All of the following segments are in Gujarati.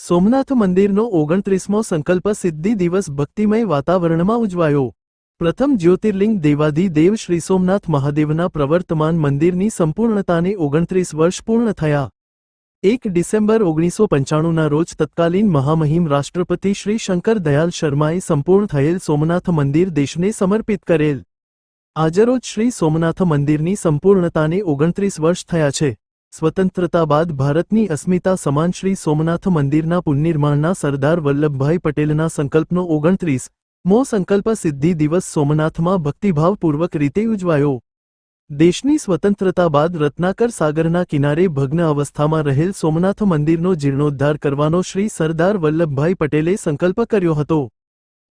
સોમનાથ મંદિરનો ઓગણત્રીસમો સંકલ્પ સિદ્ધિ દિવસ ભક્તિમય વાતાવરણમાં ઉજવાયો. પ્રથમ જ્યોતિર્લિંગ દેવાધિદેવ શ્રી સોમનાથ મહાદેવના પ્રવર્તમાન મંદિરની સંપૂર્ણતાને ઓગણત્રીસ વર્ષ પૂર્ણ થયા. એક ડિસેમ્બર ઓગણીસો પંચાણુંના રોજ તત્કાલીન મહામહિમ રાષ્ટ્રપતિ શ્રી શંકર દયાલ શર્માએ સંપૂર્ણ થયેલ સોમનાથ મંદિર દેશને સમર્પિત કરેલ. આજરોજ શ્રી સોમનાથ મંદિરની સંપૂર્ણતાને ઓગણત્રીસ વર્ષ થયા છે. સ્વતંત્રતા બાદ ભારતની અસ્મિતા સમાન શ્રી સોમનાથ મંદિરના પુનર્નિર્માણના સરદાર વલ્લભભાઈ પટેલના સંકલ્પનો ઓગણત્રીસ મો સંકલ્પ સિદ્ધિ દિવસ સોમનાથમાં ભક્તિભાવપૂર્વક રીતે ઉજવાયો. દેશની સ્વતંત્રતા બાદ રત્નાકર સાગરના કિનારે ભગ્ન અવસ્થામાં રહેલ સોમનાથ મંદિરનો જીર્ણોદ્ધાર કરવાનો શ્રી સરદાર વલ્લભભાઈ પટેલે સંકલ્પ કર્યો હતો.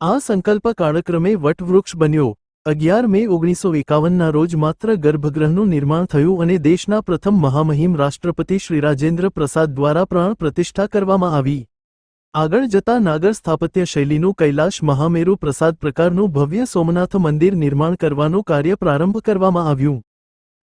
આ સંકલ્પ કાળક્રમે વટવૃક્ષ બન્યો. અગિયાર મે ઓગણીસો એકાવનના રોજ માત્ર ગર્ભગૃહનું નિર્માણ થયું અને દેશના પ્રથમ મહામહિમ રાષ્ટ્રપતિ શ્રી રાજેન્દ્ર પ્રસાદ દ્વારા પ્રાણ પ્રતિષ્ઠા કરવામાં આવી. આગળ જતા નાગર સ્થાપત્ય શૈલીનું કૈલાશ મહામેરુ પ્રસાદ પ્રકારનું ભવ્ય સોમનાથ મંદિર નિર્માણ કરવાનું કાર્ય પ્રારંભ કરવામાં આવ્યું.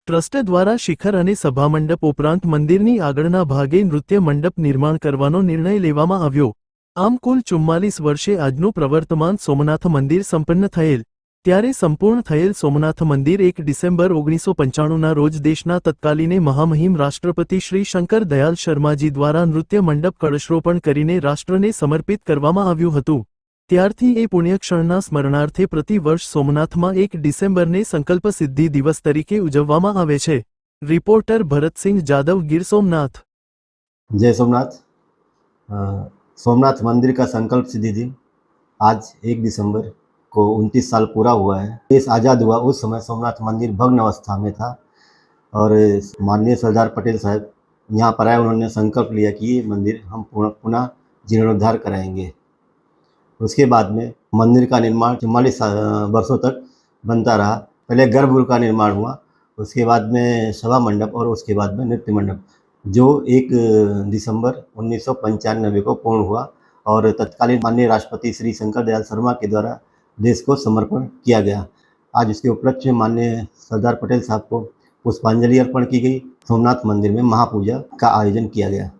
ટ્રસ્ટ દ્વારા શિખર અને સભામંડપ ઉપરાંત મંદિરની આગળના ભાગે નૃત્ય મંડપ નિર્માણ કરવાનો નિર્ણય લેવામાં આવ્યો. આમ કુલ ચુમ્માલીસ વર્ષે આજનું પ્રવર્તમાન સોમનાથ મંદિર સંપન્ન થયેલ. ત્યારે સંપૂર્ણ થયેલ સોમનાથ મંદિર એક ડિસેમ્બર ઓગણીસો પંચાણુંના રોજ દેશના તત્કાલીને મહામહિમ રાષ્ટ્રપતિ શ્રી શંકર દયાલ શર્માજી દ્વારા નૃત્ય મંડપ કળશરોપણ કરીને રાષ્ટ્રને સમર્પિત કરવામાં આવ્યું હતું ત્યારથી એ પુણ્યક્ષણના સ્મરણાર્થે પ્રતિ વર્ષ સોમનાથમાં એક ડિસેમ્બરને સંકલ્પ સિદ્ધિ દિવસ તરીકે ઉજવવામાં આવે છે રિપોર્ટર ભરતસિંહ જાદવ ગીર સોમનાથ जय सोमनाथ अ, सोमनाथ मंदिर का संकल्प सिद्धि दिन आज एक दिसंबर को 29 साल पूरा हुआ है। देश आज़ाद हुआ, उस समय सोमनाथ मंदिर भग्न अवस्था में था और माननीय सरदार पटेल साहब यहाँ पर आए, उन्होंने संकल्प लिया कि ये मंदिर हम पुनः पुनः जीर्णोद्धार कराएँगे। उसके बाद में मंदिर का निर्माण चौवालीस वर्षों तक बनता रहा। पहले गर्भगृह का निर्माण हुआ, उसके बाद में सभा मंडप और उसके बाद में नृत्य मंडप, जो एक दिसंबर उन्नीस सौ पंचानबे को पूर्ण हुआ और तत्कालीन माननीय राष्ट्रपति श्री शंकर दयाल शर्मा के द्वारा देश को समर्पण किया गया आज इसके उपलक्ष्य में माननीय सरदार पटेल साहब को पुष्पांजलि अर्पण की गई सोमनाथ मंदिर में महापूजा का आयोजन किया गया